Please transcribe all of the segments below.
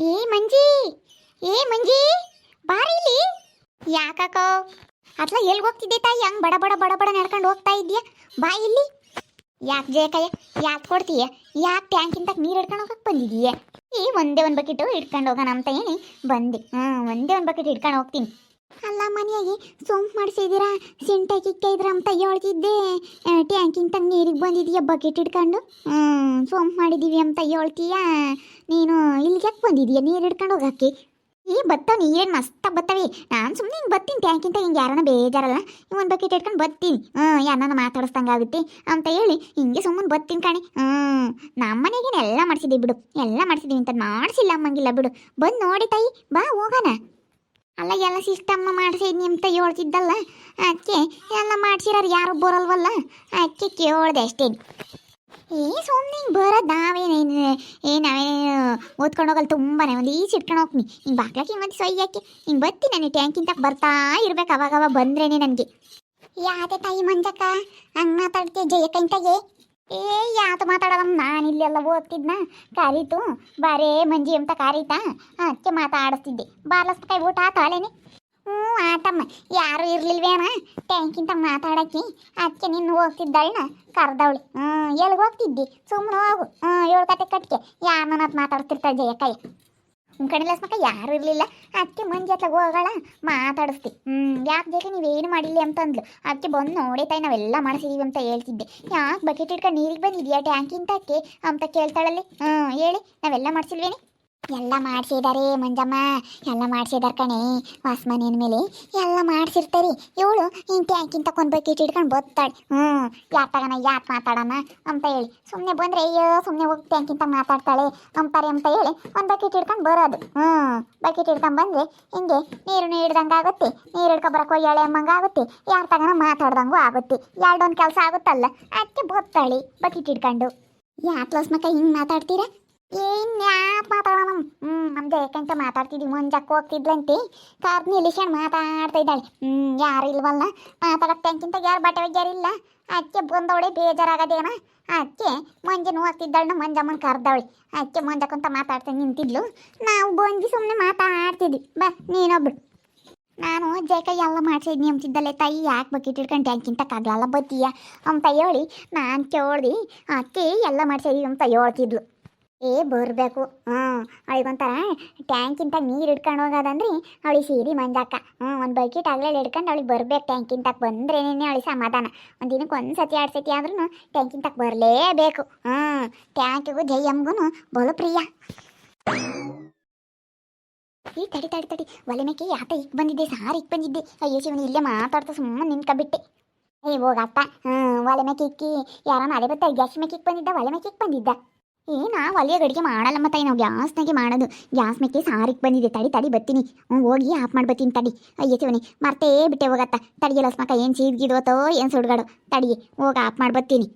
ಏ, ಮಂಜಿ! ಏ, ಮಂಜಿ! ಇಲ್ಲಿ! ಯಾಕಕೋ? ಅತ್ಲ ಎಲ್ಲಿ ಹೋಗ್ತಿದ್ದೆ ತಾಯಿ? ಹಂಗ್ ಬಡ ಬಡ ಬಡ ಬಡ ನಡ್ಕೊಂಡು ಹೋಗ್ತಾ ಇದೆಯಾ ಬಾ ಇಲ್ಲಿ! ಯಾಕೆ ಜಯಕಯ್ಯ? ಯಾಕೆ ಕೊಡ್ತೀಯ ಯಾಕೆ ಟ್ಯಾಂಕಿಂತ ನೀರು ಹಿಡ್ಕೊಂಡು ಹೋಗಕ್ಕೆ ಬಂದಿದೀಯ? ಏ, ಒಂದೇ ಒಂದು ಬಕೆಟು ಹಿಡ್ಕೊಂಡು ಹೋಗೋಣ ಅಂತ ಹೇಳಿ ಬಂದೆ. ಹ್ಞೂ ಒಂದೇ ಒಂದು ಬಕೆಟ್ ಹಿಡ್ಕೊಂಡು ಹೋಗ್ತೀನಿ. ಅಲ್ಲ ಮನೆಯಾಗಿ ಸೋಂಪು ಮಾಡಿಸಿದ್ದೀರಾ? ಸಿಂಟೆಕ್ ಇಕ್ಕಿದ್ರ ಅಂತ ಹೇಳ್ತಿದ್ದೆ. ಟ್ಯಾಂಕಿಂತ ನೀರಿಗೆ ಬಂದಿದೀಯ ಬಕೆಟ್ ಹಿಡ್ಕೊಂಡು ಸೋಂಪು ಮಾಡಿದ್ದೀವಿ ಅಂತ ಹೇಳ್ತೀಯ? ನೀನು ಇಲ್ಲಿಗೆ ಯಾಕೆ ಬಂದಿದೀಯ ನೀರು ಹಿಡ್ಕೊಂಡು ಹೋಗಕ್ಕೆ? ಈ ಬತ್ತ ನೀರೇನು ಮಸ್ತ ಬತ್ತವೆ? ನಾನು ಸುಮ್ಮನೆ ಹಿಂಗೆ ಬತ್ತೀನಿ. ಟ್ಯಾಂಕಿಂತ ಹಿಂಗೆ ಯಾರನ್ನ ಬೇಜಾರಲ್ಲ? ಒಂದು ಬಕೆಟ್ ಇಟ್ಕೊಂಡು ಬತ್ತೀನಿ. ಹ್ಞೂ ಯಾರನ್ನ ಮಾತಾಡಿಸ್ದಂಗೆ ಆಗುತ್ತೆ ಅಂತ ಹೇಳಿ ಹಿಂಗೆ ಸುಮ್ಮನೆ ಬತ್ತೀನಿ ಕಣೆ. ಹ್ಞೂ ನಮ್ಮ ಮನೆಗೇನು ಎಲ್ಲ ಮಾಡಿಸಿದ್ದೀವಿ ಬಿಡು. ಎಲ್ಲ ಮಾಡಿಸಿದ್ದೀವಿ ಅಂತ ಮಾಡಿಸಿಲ್ಲ ಅಮ್ಮಂಗಿಲ್ಲ ಬಿಡು. ಬಂದು ನೋಡಿ ತಾಯಿ, ಬಾ ಹೋಗೋಣ. ಅಲ್ಲ ಎಲ್ಲ ಸಿಸ್ಟಮ್ ಮಾಡಿಸಿ ಅಂತ ಹೇಳ್ತಿದ್ದಲ್ಲ? ಅದಕ್ಕೆ ಎಲ್ಲ ಮಾಡ್ಸಿರೋರು ಯಾರು ಬರಲ್ವಲ್ಲ? ಅದಕ್ಕೆ ಕೇಳ್ದೆ ಅಷ್ಟೇ. ಏ ಸುಮ್ಮನೆ ಹಿಂಗೆ ಬರೋದು ನಾವೇನೇನು ಏ ನಾವೇನೇನು ಓದ್ಕೊಂಡು ಹೋಗಲ್ಲ ತುಂಬಾನೇ. ಒಂದು ಈಚೆ ಇಟ್ಕೊಂಡು ಹೋಗ್ತೀನಿ ಹಿಂಗೆ ಬಾಗ್ಲಕ್ಕೆ ಹಿಂಗೆ ಒಂದು ಸೊಯ್ಯಕ್ಕೆ ಹಿಂಗೆ ಬರ್ತೀನಿ ನಾನು ಟ್ಯಾಂಕಿಂತ ಬರ್ತಾ ಇರ್ಬೇಕು ಅವಾಗ ಅವಾಗ ಬಂದ್ರೇನೆ ನನಗೆ. ಯಾತೆ ತಾಯಿ ಮಂಜಕ್ಕ? ಹಂಗೆ ಮಾತಾಡ್ತೀಯ ಜಯಕ್ಕಂತಾಗೆ ಏ ಯಾತು ಮಾತಾಡವ ನಾನು ಇಲ್ಲೆಲ್ಲ ಓದ್ತಿದ್ನ. ಕರೀತು. ಬಾರೇ ಮಂಜಿ ಅಂತ ಕರೀತಾ. ಅದಕ್ಕೆ ಮಾತಾಡಿಸ್ತಿದ್ದೆ. ಬಾರ್ಲಸ್ ಕೈ ಊಟ ಆತಾಳೇನೆ ಹ್ಞೂ, ಆತಮ್ಮ. ಯಾರು ಇರ್ಲಿಲ್ವೇನ? ಟ್ಯಾಂಕಿಂತ ಮಾತಾಡಕ್ಕೆ. ಅದಕ್ಕೆ ನಿನ್ನ ಹೋಗ್ತಿದ್ದಳನ್ನ ಕರ್ದವಳಿ. ಹ್ಞೂ ಎಲ್ಲಿಗೆ ಹೋಗ್ತಿದ್ದಿ? ಸುಮ್ಮನೆ ಹೋಗು. ಹ್ಞೂ, ಏಳು ಕತೆ ಕಟ್ಕೆ ಯಾರು ನನ್ನ ಮಾತಾಡ್ತಿರ್ತಾಳೆ ಜಯಕ್ಕಯ್ಯ? ಕಣಿಲಸ್ ಮಕ್ಕ ಯಾರು ಇರಲಿಲ್ಲ. ಅದಕ್ಕೆ ಮಂಜಿ ಹತ್ರ ಮಾತಾಡಿಸ್ತಿ. ಹ್ಞೂ ಯಾಕೆ ಬೇಕು ನೀವೇನು ಮಾಡಿಲ್ಲ ಅಂತಂದ್ಲು. ಅದಕ್ಕೆ ಬಂದು ನೋಡೇತಾಯಿ ನಾವೆಲ್ಲ ಮಾಡಿಸಿದೀವಿ ಅಂತ ಹೇಳ್ತಿದ್ದೆ. ಯಾಕೆ ಬಕೆಟ್ ಇಟ್ಕೊಂಡು ನೀರಿಗೆ ಬಂದಿದ್ಯಾ ಟ್ಯಾಂಕಿಂತಕ್ಕೆ ಅಂತ ಕೇಳ್ತಾಳಲ್ಲಿ. ಹ್ಞೂ ಹೇಳಿ, ನಾವೆಲ್ಲ ಮಾಡಿಸಿಲ್ವೇನೆ? ಎಲ್ಲ ಮಾಡಿಸಿದಾರೆ ಮಂಜಮ್ಮ, ಎಲ್ಲ ಮಾಡಿಸಿದಾರೆ ಕಣೆ ವಾಸ್ಮನೇನ ಮೇಲೆ ಎಲ್ಲ ಮಾಡಿಸಿರ್ತಾರೆ. ಇವಳು ಹಿಂಗೆ ಟ್ಯಾಂಕಿಂತ ತಕೊಂಡ್ ಬಕೆಟ್ ಇಟ್ಕೊಂಡು ಬರ್ತಾಳೆ ಹ್ಞೂ ಯಾಕೆ ತಗೋಣ ಯಾಕೆ ಮಾತಾಡೋಣ ಅಂತ ಹೇಳಿ. ಸುಮ್ಮನೆ ಬಂದರೆ ಅಯ್ಯೋ ಸುಮ್ಮನೆ ಹೋಗಿ ಟ್ಯಾಂಕಿಂತ ಮಾತಾಡ್ತಾಳೆ ಅಂತಾರೆ ಅಂತ ಹೇಳಿ ಒಂದು ಬಕೆಟ್ ಹಿಡ್ಕೊಂಡು ಬರೋದು. ಹ್ಞೂ ಬಕೆಟ್ ಹಿಡ್ಕೊಂಡು ಬಂದರೆ ಹಿಂಗೆ ನೀರನ್ನು ಹಿಡ್ದಂಗೆ ಆಗುತ್ತೆ, ನೀರು ಹಿಡ್ಕೊ ಬರಕ್ಕೆ ಎಳೆ ಅಮ್ಮಂಗೆ ಆಗುತ್ತೆ, ಯಾರು ತಗೋಣ ಮಾತಾಡ್ದಂಗು ಆಗುತ್ತೆ. ಎರಡೊಂದು ಕೆಲಸ ಆಗುತ್ತಲ್ಲ ಅದಕ್ಕೆ ಬರ್ತಾಳೆ ಬಕೆಟ್ ಹಿಡ್ಕೊಂಡು ಯಾಕೆ ಲಸ್ಮಕ್ಕ ಹಿಂಗೆ ಮಾತಾಡ್ತೀರಾ? ಏನ್ ಯಾಕೆ ಮಾತಾಡೋಣ ಹ್ಞೂ ನಮ್ದು ಯಾಕಂತ ಮಾತಾಡ್ತಿದ್ವಿ. ಮಂಜಕ್ಕ ಹೋಗ್ತಿದ್ಲಂತೆ. ಕಾರ್ ನಿಲ್ಲಿಸ್ಕೊಂಡು ಮಾತಾಡ್ತಾ ಇದ್ದಾಳೆ. ಹ್ಮ್, ಯಾರು ಇಲ್ವಲ್ಲ? ಟ್ಯಾಂಕಿಂತ ಯಾರು ಬಟ್ಟೆ ಒಗ್ಯಾರಿಲ್ಲ? ಅದಕ್ಕೆ ಬಂದವಳೆ ಬೇಜಾರಾಗದೇನ? ಅದಕ್ಕೆ ಮಂಜನ ಹೋಗ್ತಿದ್ದಾಳನ್ನ ಮಂಜಮ್ಮನ ಕರ್ದವಳೆ. ಅದಕ್ಕೆ ಮಂಜಕ್ಕಂತ ಮಾತಾಡ್ತಾ ನಿಂತಿದ್ಲು. ನಾವು ಬಂದು ಸುಮ್ಮನೆ ಮಾತಾಡ್ತಿದ್ವಿ. ಬಾ ನೀನೊಬ್ಳು ನಾನು ಜಯಕ ಎಲ್ಲ ಮಾಡ್ಸಿದ್ನಿ ಅಂತಿದ್ದಲ್ಲೇ. ತಾಯಿ ಯಾಕೆ ಬಕೆಟ್ ಹಿಡ್ಕೊಂಡು ಟ್ಯಾಂಕಿಂತ ಕಗ್ಲಲ್ಲ ಬತ್ತೀಯ? ಅಂತ ಹೇಳಿ ನಾನು ಕೇಳ್ದು, ಅಕ್ಕೆ ಎಲ್ಲ ಮಾಡ್ಸಿದ್ವಿ ಅಂತ ಹೇಳ್ತಿದ್ಲು. ಏ, ಬರಬೇಕು. ಹ್ಞೂ, ಅವಳಿಗೊಂಥರ ಟ್ಯಾಂಕಿಂತ ನೀರು ಹಿಡ್ಕೊಂಡು ಹೋಗೋದಂದ್ರೆ ಅವಳಿಗೆ ಸೀರಿ ಮಂಜಾಕ. ಹ್ಞೂ, ಒಂದು ಬಕೆಟ್ ಆಗಲೇ ಹಿಡ್ಕೊಂಡು ಅವಳಿಗೆ ಬರ್ಬೇಕು ಟ್ಯಾಂಕಿಂತ ಬಂದ್ರೇನೇ ಅವಳಿಗೆ ಸಮಾಧಾನ. ಒಂದು ದಿನಕ್ಕೆ ಒಂದು ಸತಿ, ಎರಡು ಸತಿ ಆದ್ರೂ ಟ್ಯಾಂಕಿಂತ ಬರಲೇಬೇಕು. ಹ್ಞೂ, ಟ್ಯಾಂಕಿಗೂ ಜೈ ಎಮ್ಗೂ ಬಲು ಪ್ರಿಯ. ಈ ತಡಿ ತಡಿ ತಡಿ. ಒಲೆ ಮೇಕೆ ಯಾತ ಇಕ್ ಬಂದಿದ್ದೆ, ಸಾರು ಇಕ್ ಬಂದಿದ್ದೆ. ಅಯ್ಯೋ, ಶಿವನಿ, ಇಲ್ಲೇ ಮಾತಾಡ್ತಾ ಸುಮ್ಮನೆ ನಿಂತ್ಕೊಬಿಟ್ಟೆ ಏ, ಹೋಗಪ್ಪ. ಹ್ಞೂ, ಒಲೆ ಮೇಕೆ ಇಕ್ಕಿ ಯಾರನ್ನ ಅದೇ ಬತ್ತ ಗ್ಯಾಸ್ ಮೇಕೆ ಬಂದಿದ್ದ, ಒಲೆ ಮೇಕೆ ಇಕ್ ಬಂದಿದ್ದ. ಏ ಒಲೆಯಾಗ ಅಡುಗೆ ಮಾಡಲ್ಲ ಮತ್ತೆ ನಾವು ಗ್ಯಾಸ್ನಾಗೆ ಮಾಡೋದು. ಗ್ಯಾಸ್ ಮೇಕೆ ಸಾರಿಗೆ ಬಂದಿದೆ, ತಡಿ ತಡಿ ಬರ್ತೀನಿ. ಹೋಗಿ ಆಫ್ ಮಾಡಿ ಬರ್ತೀನಿ ತಡಿ. ಅಯ್ಯೋ ಮರ್ತೇ ಬಿಟ್ಟೆ ಹೋಗತ್ತ. ತಡಿಯಲ್ಲ ಸ್ಮಕ ಏನು ಸೀದ್ಗಿದ್ವತ್ತೋ ಏನು ಸುಡ್ಗಾಡು. ತಡಿ, ಹೋಗಿ ಆಫ್ ಮಾಡಿ ಬರ್ತೀನಿ.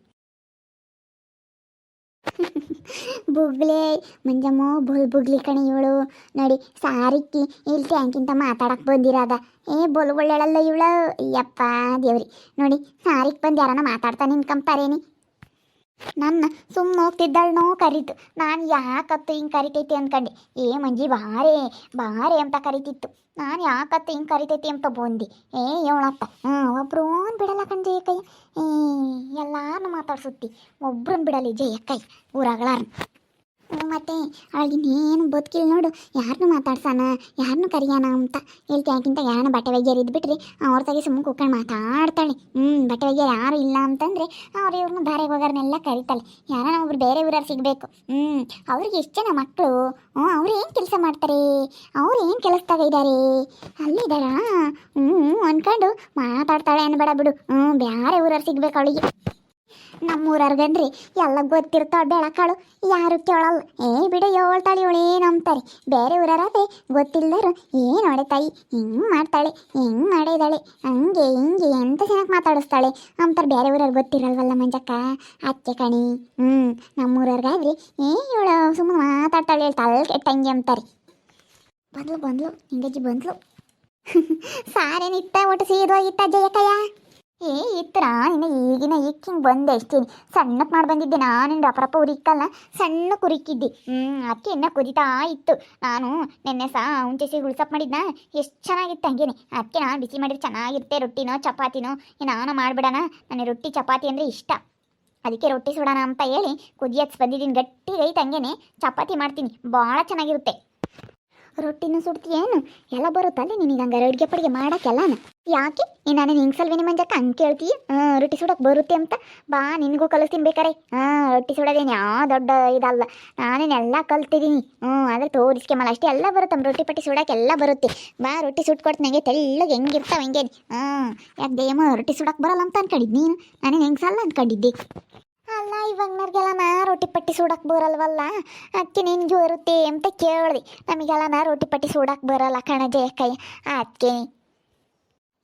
ಬುಗ್ಲೆ, ಮಂಜಮ್ಮ, ಬುಲ್ ಬುಗ್ಲಿ ಕಣಿ ಇವಳು. ನೋಡಿ, ಸಾರಿಕ್ಕಿ ಇಲ್ಲಿ ಟ್ಯಾಂಕಿಂತ ಮಾತಾಡಕ್ಕೆ ಬಂದಿರೋದ. ಏ ಬೊಲ್ ಒಳ್ಳೆಳಲ್ಲ ಇವಳು. ಯಪ್ಪ ದೇವ್ರಿ. ನೋಡಿ, ಸಾರಿಕ್ ಬಂದು ಯಾರನ್ನ ಮಾತಾಡ್ತಾನೆ ನಿನ್ಕಂತಾರೇನಿ ನನ್ನ ಸುಮ್ಮನೆ ಹೋಗ್ತಿದ್ದಳ್ನೋ ಕರೀತು. ನಾನು ಯಾಕತ್ತು ಹಿಂಗೆ ಕರಿತೈತಿ ಅಂದ್ಕಂಡೆ ಏ ಮಂಜಿ ಬಾರೇ, ಬಾರೆ ಅಂತ ಕರಿತಿತ್ತು. ನಾನು ಯಾಕತ್ತು ಹಿಂಗೆ ಕರಿತೈತಿ ಅಂತ ಬಂದೆ. ಏ ಹೇಳಪ್ಪ ಹ್ಞೂ, ಒಬ್ರೂನ್ ಬಿಡಲ್ಲ ಕಣ್ ಜಯಕ್ಕಯ್ಯ ಏ ಎಲ್ಲಾನು ಮಾತಾಡ್ಸುತ್ತಿ. ಒಬ್ರನ್ನ ಬಿಡಲಿ ಜಯಕ್ಕಯ್ಯ ಊರಾಗಳಾರ್ನ ಮತ್ತೆ ಅವಳಿಗಿನ್ನೇನು ಬದುಕಿಲ್ಲ ನೋಡು. ಯಾರನ್ನೂ ಮಾತಾಡ್ಸೋಣ ಯಾರನ್ನೂ ಕರಿಯಾನ ಅಂತ. ಟ್ಯಾಂಕಿಂತ ಯಾರನ್ನ ಬಟ್ಟೆ ವೈದ್ಯರು ಇದ್ಬಿಟ್ರಿ, ಅವ್ರ ತಾಗಿ ಸುಮ್ಮನೆ ಕುತ್ಕೊಂಡು ಮಾತಾಡ್ತಾಳೆ. ಹ್ಞೂ, ಬಟ್ಟೆ ವೈದ್ಯರು ಯಾರು ಇಲ್ಲ ಅಂತಂದರೆ ಅವ್ರು ಇವ್ರನ್ನ ದಾರಿಗೆ ಹೋಗೋರ್ನೆಲ್ಲ ಕರಿತಾಳೆ. ಯಾರನ್ನ ಒಬ್ರು ಬೇರೆ ಊರವ್ರು ಸಿಗಬೇಕು. ಹ್ಞೂ, ಅವ್ರಿಗೆ ಎಷ್ಟು ಜನ ಮಕ್ಕಳು ಹ್ಞೂ, ಅವ್ರು ಏನು ಕೆಲಸ ಮಾಡ್ತಾರೆ? ಅವ್ರು ಏನು ಕೆಲಸದಾಗ ಇದ್ದಾರೆ ಅಲ್ಲಿದ್ದಾರಾ ಹ್ಞೂ, ಅನ್ಕೊಂಡು ಮಾತಾಡ್ತಾಳೆ ಅನ್ಬೇಡ ಬಿಡು. ಹ್ಞೂ ಬೇರೆ ಊರವ್ರು ಸಿಗ್ಬೇಕು ಅವಳಿಗೆ. ನಮ್ಮೂರವ್ರಿಗಂದ್ರೆ ಎಲ್ಲ ಗೊತ್ತಿರ್ತಾಳೆ ಬೆಳಕಾಳು. ಯಾರು ಕೇಳಲ್ಲ. ಏ ಬಿಡು ಹೇಳ್ತಾಳೆ ಇವಳೇನು ಅಂತಾರೆ ಬೇರೆ ಊರರದೆ ಗೊತ್ತಿಲ್ಲದರು ಏನು ನೋಡೆ ತಾಯಿ ಹಿಂಗೆ ಮಾಡ್ತಾಳೆ, ಹಿಂಗೆ ಮಾಡಿದಾಳೆ. ಹಂಗೆ, ಹಿಂಗೆ ಎಂತ ಚೆನ್ನಾಗಿ ಮಾತಾಡಿಸ್ತಾಳೆ? ಅಂತಾರೆ ಬೇರೆ ಊರಲ್ಲಿ ಗೊತ್ತಿರಲ್ವಲ್ಲ ಮಂಜಕ್ಕ? ಅತ್ತೆ ಕಣಿ. ಹ್ಞೂ ನಮ್ಮೂರವ್ರಿಗಾದ್ರೆ ಏ ಇವಳು ಸುಮ್ಮನೆ ಮಾತಾಡ್ತಾಳೆ ತಲೆ ಕೆಟ್ಟಂಗೆ ಅಂತಾರೆ ಬಂದ್ಲು ಬಂದ್ಲು ಹಿಂಗಜ್ಜಿ ಬಂದ್ಲು. ಸಾರೇನಿತ್ತ ಒಟ್ಟು ಸೀದೋಗಿತ್ತ ಜಯಕಯ್ಯ? ಏ ಇತ್ರ ಇನ್ನು ಈಗಿನ ಈಗ ಹಿಂಗೆ ಬಂದೆ ಅಷ್ಟೇನಿ ಸಣ್ಣಕ್ಕೆ ಮಾಡಿ ಬಂದಿದ್ದೆ ನಾನು ರಪರಪ್ಪ ಉರಿಕ್ಕಲ್ಲ ಸಣ್ಣ ಕುರಿಕಿದ್ದೆ. ಹ್ಞೂ ಅದಕ್ಕೆ ಇನ್ನ ಕುದಿತಾ ಇತ್ತು. ನಾನು ನಿನ್ನೆ ಸಹ ಹುಂಚೆಸಿ ಉಳ್ಸಪ್ ಮಾಡಿದ್ನ? ಎಷ್ಟು ಚೆನ್ನಾಗಿತ್ತು ಹಂಗೇನೆ. ಅದಕ್ಕೆ ನಾನು ಬಿಸಿ ಮಾಡಿದ್ರೆ ಚೆನ್ನಾಗಿರುತ್ತೆ ರೊಟ್ಟಿನೋ, ಚಪಾತಿನೋ? ನಾನು ಮಾಡಿಬಿಡೋಣ. ನನಗೆ ರೊಟ್ಟಿ, ಚಪಾತಿ ಅಂದರೆ ಇಷ್ಟ. ಅದಕ್ಕೆ ರೊಟ್ಟಿ ಸುಡೋಣ ಅಂತ ಹೇಳಿ ಕುದಿಯತ್ಸ್ ಬಂದಿದ್ದೀನಿ ಗಟ್ಟಿಗೈತೆ ಹಂಗೇನೆ. ಚಪಾತಿ ಮಾಡ್ತೀನಿ. ಭಾಳ ಚೆನ್ನಾಗಿರುತ್ತೆ. ರೊಟ್ಟಿನೂ ಸುಡ್ತೀಯೇನು ಎಲ್ಲ ಬರುತ್ತಲ್ಲ ನಿನಗೆ ಹಂಗಾರೆ ಅಡುಗೆ ಪಡಿಗೆ ಮಾಡೋಕ್ಕೆಲ್ಲನ? ಯಾಕೆ? ನೀನು ನಾನು ಹಿಂಗ್ಸಲ್ವೇನಿ ಮಂಜಕ್ಕ, ಹಂಗೆ ಕೇಳ್ತೀಯ? ರೊಟ್ಟಿ ಸುಡೋಕೆ ಬರುತ್ತೆ ಅಂತ. ಬಾ, ನಿನಗೂ ಕಲಿಸ್ತೀನಿ ಬೇಕಾರೆ. ಹಾಂ ರೊಟ್ಟಿ ಸುಡೋದೇನು ಯಾವ ದೊಡ್ಡ ಇದಲ್ಲ. ನಾನೇನೆಲ್ಲ ಕಲ್ತಿದ್ದೀನಿ ಹ್ಞೂ ಆದರೆ ತೋರಿಸ್ಕೆಮಲ್ಲ ಅಷ್ಟೇ ಎಲ್ಲ ಬರುತ್ತಮ್ಮ ರೊಟ್ಟಿ ಪಟ್ಟಿ ಸುಡಕ್ಕೆ ಎಲ್ಲ ಬರುತ್ತೆ. ಬಾ, ರೊಟ್ಟಿ ಸುಟ್ಕೊಡ್ತೀನಿ ನಂಗೆ ತೆಳ್ಳಗೆ ಹೆಂಗಿರ್ತಾವೆ ಹಂಗೇನಿ? ಹಾಂ ಯಾಕೆ ದೇಮ ರೊಟ್ಟಿ ಸುಡಕ್ಕೆ ಬರಲ್ಲ ಅಂತ ಅನ್ಕೊಂಡಿದ್ದು ನೀನು? ನಾನೇನು ಹೆಂಗ್ಸಲ್ಲ ಸಲ್ಲ ಅಲ್ಲ ಇವಾಗ ನರ್ಗೆಲ್ಲ ನಾ ರೊಟ್ಟಿ ಪಟ್ಟಿ ಸುಡಕ್ಕೆ ಬರಲ್ವಲ್ಲ? ಅದಕ್ಕೆ ನಿನಗೂ ಬರುತ್ತೆ ಅಂತ ಕೇಳಿದೆ. ನಮಗೆಲ್ಲ ನಾ ರೊಟ್ಟಿ ಪಟ್ಟಿ ಸುಡಕ್ಕೆ ಬರಲ್ಲ ಕಣಜಯ ಕೈ ಅದಕ್ಕೆ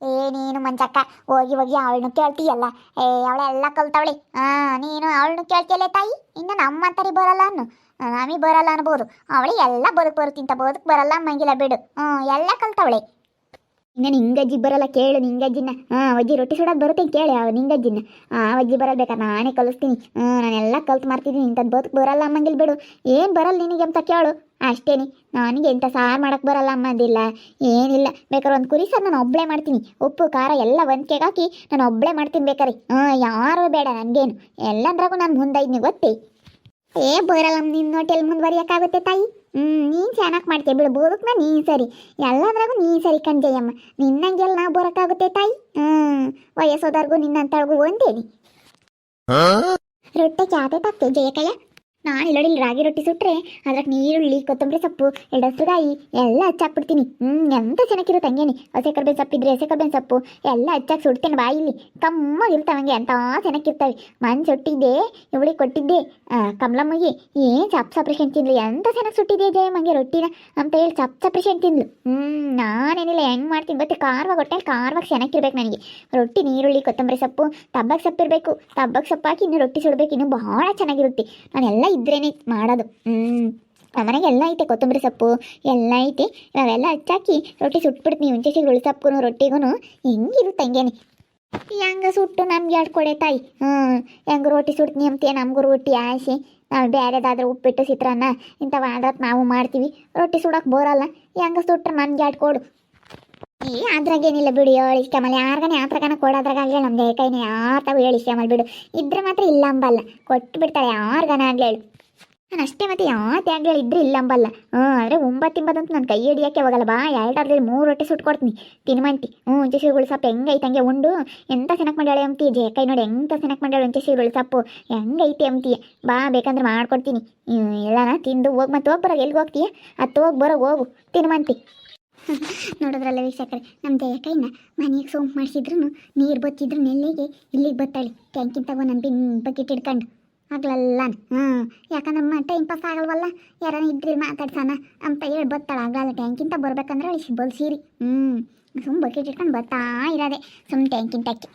ಏ ನೀನು ಮಂಜಕ್ಕ, ಹೋಗಿ ಹೋಗಿ ಅವಳನ್ನು ಕೇಳ್ತೀಯಲ್ಲ? ಏ ಅವಳೆಲ್ಲ ಕಲ್ತವಳಿ. ಹಾಂ ನೀನು ಅವಳನ್ನು ಕೇಳ್ತಿಯಲ್ಲ ತಾಯಿ? ಇನ್ನು ನಮ್ಮ ಬರಲ್ಲ ಅನ್ನು. ನಮಗೆ ಬರಲ್ಲ ಅನ್ಬೋದು. ಅವಳು ಎಲ್ಲ ಬದುಕು ಬರುತ್ತಿಂತ ಬದುಕು ಬರಲ್ಲ ಮಂಗಿಲ್ಲ ಬಿಡು. ಹ್ಞೂ ಎಲ್ಲ ಕಲ್ತವಳೆ. ಇನ್ನು ಹಿಂಗಜ್ಜಿ ಬರಲ್ಲ ಕೇಳು ನಿಂಗಜ್ಜಿನ ಹಾಂ, ಅಜ್ಜಿ ರೊಟ್ಟಿ ಸುಡೋದು ಬರುತ್ತೆ ಕೇಳಿ ಅವ ನಿಂಗಜ್ಜಿನ ಹಾಂ, ಅಜ್ಜಿ ಬರಲ್ಲ ಬೇಕಾ ನಾನೇ ಕಲಿಸ್ತೀನಿ. ಹ್ಞೂ ನಾನೆಲ್ಲ ಕಲ್ತು ಮಾಡ್ತಿದ್ದೀನಿ ಇಂಥದ್ದು ಬದುಕು ಬರಲ್ಲ ಅಮ್ಮಂಗಿಲ್ ಬಿಡು. ಏನು ಬರಲ್ಲ ನಿನಗೆ ಅಂತ ಕೇಳು. ಅಷ್ಟೇನಿ ನನಗೆ ಎಂಥ ಸಾರು ಮಾಡಕ್ಕೆ ಬರಲ್ಲ ಅಮ್ಮಂದಿಲ್ಲ. ಏನಿಲ್ಲ ಬೇಕಾದ್ರೆ ಒಂದು ಕುರಿ ಸಾರ್ ನಾನು ಒಬ್ಬಳೇ ಮಾಡ್ತೀನಿ. ಉಪ್ಪು, ಖಾರ ಎಲ್ಲ ಒಂದ್ಕೆಗೆ ಹಾಕಿ ನಾನು ಒಬ್ಬಳೇ ಮಾಡ್ತೀನಿ ಬೇಕಾರೆ. ಹಾಂ, ಯಾರು ಬೇಡ ನನಗೇನು. ಎಲ್ಲಂದ್ರಾಗೂ ನಾನು ಮುಂದೈದ್ನಿ ಗೊತ್ತೇ. ಏ ಬರಲ್ಲ ನಿನ್ನ ಹೋಟೆಲ್ ಮುಂದುವರಿಯೋಕ್ಕಾಗುತ್ತೆ ತಾಯಿ. ಹ್ಞೂ ನೀನು ಚೆನ್ನಾಗಿ ಮಾಡ್ತೀಯ ಬಿಡು ಬೋದಕ್ನ ನೀನು ಸರಿ. ಎಲ್ಲದ್ರಾಗೂ ನೀನು ಸರಿ ಕಣ್ಜಯ್ಯಮ್ಮ ನಿನ್ನಂಗೆಲ್ಲ ನಾವು ಬರೋಕ್ಕಾಗುತ್ತೆ ತಾಯಿ. ಹ್ಞೂ ವಯಸ್ಸೋದವ್ರಿಗೂ ನಿನ್ನಂತವ್ರಿಗೂ ಒಂದೇನಿ ರೊಟ್ಟೆ ಜಾತೆ ತಪ್ಪೆ ಜಯಕಯ್ಯ. ನಾನು ಇಲ್ಲೋಡಿ ರಾಗಿ ರೊಟ್ಟಿ ಸುಟ್ರೆ ಅದಕ್ಕೆ ನೀರುಳ್ಳಿ, ಕೊತ್ತಂಬರಿ ಸೊಪ್ಪು ಎರಡು ಹಸಿರುಗಾಯಿ ಎಲ್ಲ ಹಚ್ಚಾಕ್ಬಿಡ್ತೀನಿ. ಹ್ಞೂ ಎಂತ ಚೆನ್ನಾಗಿರುತ್ತೆ ಹಂಗೇನಿ ಹಸೆ ಸೊಪ್ಪು ಇದ್ರೆ ಹಸೆ ಕರ್ಬೇನ್ ಸೊಪ್ಪು ಎಲ್ಲ ಹಚ್ಚಾಕಿ ಸುಡ್ತೇನೆ ಬಾಯಿಲಿ ಕಮ್ಮಾಗಿರ್ತಾವೆ ಹಂಗೆ ಅಂತ ಚೆನ್ನಾಗಿರ್ತಾವೆ ಮನ್ ಸುಟ್ಟಿದ್ದೆ, ಇವಳಿಗೆ ಕೊಟ್ಟಿದ್ದೆ ಕಮಲಮ್ಮಗೆ ಏನು ಚಪ್ ಸಪ್ರೇಷನ್ ತಿನ್ಲಿ ಎಂತ ಚೆನ್ನಾಗಿ ಸುಟ್ಟಿದೆ ಜಯಮ್ಮಂಗೆ ರೊಟ್ಟಿನ ಅಂತ ಹೇಳಿ ಚಪ್ ಸಪ್ರೇಷನ್ ತಿನ್ಲು ಹ್ಞೂ ನಾನೇನಿಲ್ಲ, ಹೆಂಗೆ ಮಾಡ್ತೀನಿ ಗೊತ್ತೆ. ಖಾರವಾಗಿ ಹೊಟ್ಟೆಲಿ ಖಾರವಾಗಿ ಚೆನ್ನಾಗಿರ್ಬೇಕು ನನಗೆ. ರೊಟ್ಟಿ, ನೀರುಳ್ಳಿ, ಕೊತ್ತಂಬರಿ ಸೊಪ್ಪು ತಬ್ಬಕ್ಕೆ ಸೊಪ್ಪು ಇರಬೇಕು ತಬ್ಬಕ್ಕೆ ಸೊಪ್ಪು ಹಾಕಿ ಇನ್ನು ರೊಟ್ಟಿ ಸುಡಬೇಕು. ಇನ್ನು ಭಾಳ ಚೆನ್ನಾಗಿರುತ್ತೆ. ನಾನೆಲ್ಲ ಇದ್ರೇನೆ ಮಾಡೋದು. ಹ್ಞೂ ಮನೆಗೆ ಎಲ್ಲ ಐತೆ ಕೊತ್ತಂಬರಿ ಸೊಪ್ಪು, ಎಲ್ಲ ಐತೆ. ನಾವೆಲ್ಲ ಹಚ್ಚಾಕಿ ರೊಟ್ಟಿ ಸುಟ್ಬಿಡ್ತೀನಿ ಹುಂಚೆ ಸಿಗುಳು ಸೊಪ್ಪು ರೊಟ್ಟಿಗೂ ಹೆಂಗಿರುತ್ತೆ ಹಂಗೇನೆ. ಹೆಂಗ ಸುಟ್ಟು ನಮ್ಗೆ ಕೊಡೆ ತಾಯಿ? ಹ್ಞೂ ಹೆಂಗೆ ರೊಟ್ಟಿ ಸುಡ್ತೀನಿ ಅಂತೀಯ? ನಮಗೂ ರೊಟ್ಟಿ ಆಸೆ. ನಾವು ಬೇರೆದಾದ್ರೆ ಉಪ್ಪಿಟ್ಟು ಚಿತ್ರಾನ್ನ ಇಂಥವು ಆದ್ರತ್ ನಾವು ಮಾಡ್ತೀವಿ. ರೊಟ್ಟಿ ಸುಡಕ್ಕೆ ಬರಲ್ಲ. ಹೆಂಗೆ ಸುಟ್ರೆ ನನ್ಗೆ ಕೊಡು? ಏ ಅದ್ರಾಗೇನಿಲ್ಲ ಬಿಡು ಹೇಳಿಸ್ಕೊಂಬಲ್ಲ ಯಾರ್ಗಾನೆ ಯಾತ್ರಗಾನ ಕೊಡೋದ್ರಾಗಲೇ ನಮ್ದು ಕೈನ ಯಾರ ತಾವು ಹೇಳಿಸ್ಕೊಂಬಲ್ ಬಿಡು. ಇದ್ರೆ ಮಾತ್ರ ಇಲ್ಲ ಅಂಬಲ್ಲ. ಕೊಟ್ಟು ಬಿಡ್ತಾಳೆ ಯಾರ್ಗಾನ ಆಗ್ಲಿ ಹೇಳು. ನಾನು ಅಷ್ಟೇ ಮತ್ತೆ ಯಾವ ಆಗ್ಲಿ ಇದ್ರೆ ಇಲ್ಲ ಅಂಬಲ್ಲ. ಹ್ಞೂ ಆದರೆ ಒಂಬತ್ತು ತಿಂಬದಂತೂ ನಾನು ಕೈ ಹಿಡಿಯೋಕ್ಕೆ ಹೋಗಲ್ಲ. ಬಾ ಎರಡರಲ್ಲಿ ಮೂರು ರೊಟ್ಟಿ ಸುಟ್ಕೊಡ್ತೀನಿ ತಿನ್ಮಂತಿ ಹ್ಞೂ ಉಂಚೆ ಸೊಪ್ಪು ಹೆಂಗೈತೆ ಹಂಗೆ ಉಂಡು. ಎಂತ ಚೆನ್ನಾಗಿ ಮಾಡ್ಯಾಳೆ ಅಂತಿ ಜೆ ಕೈ ನೋಡಿ ಎಂತ ಚೆನ್ನಾಗಿ ಮಾಡ್ಯಾಳೆ ಉಂಚೆ ಸಿಗುಳು ಸೊಪ್ಪು. ಹೆಂಗೈತೆ ಅಂತೀಯ ಬಾ, ಬೇಕಂದ್ರೆ ಮಾಡ್ಕೊಡ್ತೀನಿ. ಎಲ್ಲಾನ ತಿಂದು ಹೋಗಿ. ಮತ್ತೆ ಹೋಗಿ ಬರೋ ಎಲ್ಲಿಗೆ ಹೋಗ್ತೀಯ? ಹತ್ತು ಹೋಗಿ ಬರೋ ಹೋಗು. ತಿನ್ಮಂತಿ ನೋಡಿದ್ರಲ್ಲ ವೀಕ್ಷಕರೇ ನಮ್ಮ ದೇಹ ಕೈನ ಮನೆಗೆ ಸೋಂಪು ಮಾಡಿಸಿದ್ರು ನೀರು ಬತ್ತಿದ್ರು ನೆಲ್ಲಿಗೆ ಇಲ್ಲಿಗೆ ಬತ್ತಾಳೆ ಟ್ಯಾಂಕಿನ ತಗೋ ನನ್ನ ಬಿನ್ ಬಕೆಟ್ ಹಿಡ್ಕೊಂಡು. ಆಗ್ಲಲ್ಲ ಹ್ಞೂ ಯಾಕಂದ್ರೆ ಟೈಮ್ ಪಾಸ್ ಆಗಲ್ವಲ್ಲ? ಯಾರನ್ನ ಇದ್ರಿ ಮಾತಾಡ್ಸೋಣ ಅಂತ ಹೇಳಿ ಬತ್ತಾಳೆ ಆಗಲ್ಲ ಟ್ಯಾಂಕಿಂತ ಬರ್ಬೇಕಂದ್ರೆ ಅಳಿಸಿ ಬಲ್ ಸೀರಿ ಹ್ಞೂ ಸುಮ್ಮ ಬಕೆಟ್ ಇಟ್ಕೊಂಡು ಬರ್ತಾ ಇರೋದೆ. ಸುಮ್ಮ ಟ್ಯಾಂಕಿನ ಟಕ್ಕಿ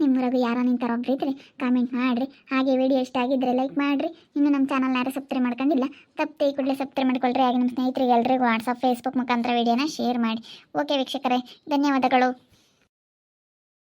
ನಿಮ್ಮೂರಾಗ ಯಾರೋ ನಿಂತಾರ ಒಬ್ರು ಕಾಮೆಂಟ್ ಮಾಡಿರಿ. ಹಾಗೆ ವಿಡಿಯೋ ಇಷ್ಟ ಆಗಿದ್ರೆ ಲೈಕ್ ಮಾಡಿರಿ. ಇನ್ನು ನಮ್ಮ ಚಾನಲ್ನ ಯಾರು ಸಬ್ಸ್ಕ್ರೈಬ್ ಮಾಡ್ಕೊಂಡಿಲ್ಲ, ತಪ್ಪದೆ ಈ ಕೂಡಲೇ ಸಬ್ಸ್ಕ್ರೈಬ್ ಮಾಡ್ಕೊಳ್ರಿ. ಹಾಗೆ ನಮ್ಮ ಸ್ನೇಹಿತರಿಗೆ ಎಲ್ರಿಗೂ ವಾಟ್ಸಪ್ ಫೇಸ್ಬುಕ್ ಮುಖಾಂತರ ವಿಡಿಯೋನ ಶೇರ್ ಮಾಡಿ. ಓಕೆ ವೀಕ್ಷಕರೇ, ಧನ್ಯವಾದಗಳು.